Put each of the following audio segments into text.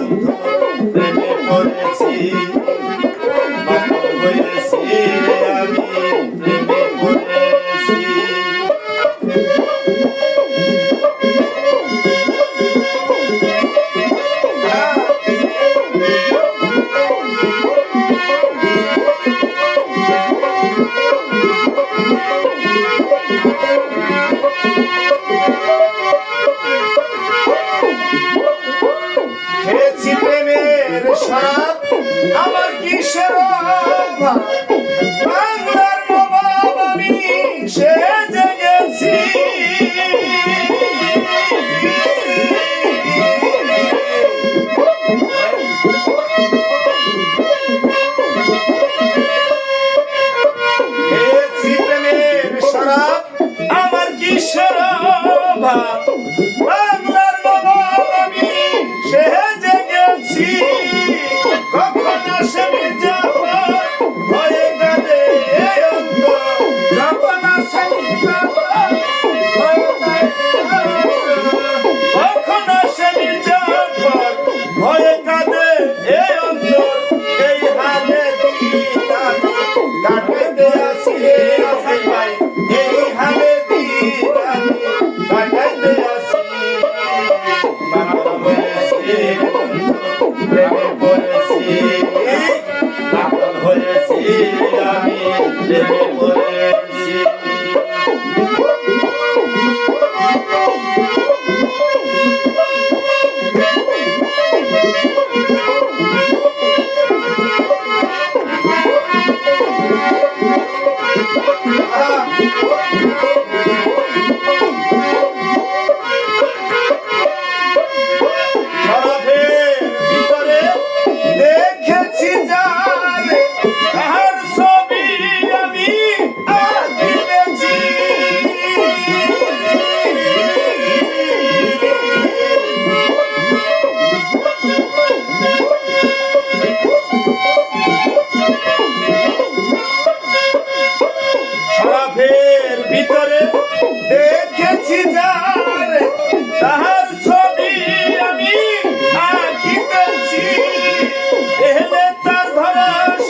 Oh, আমার কিসের বাংলার নবাব আমি সে জেগেছি আমার কিসের ভাব Let me put it.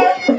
Yeah.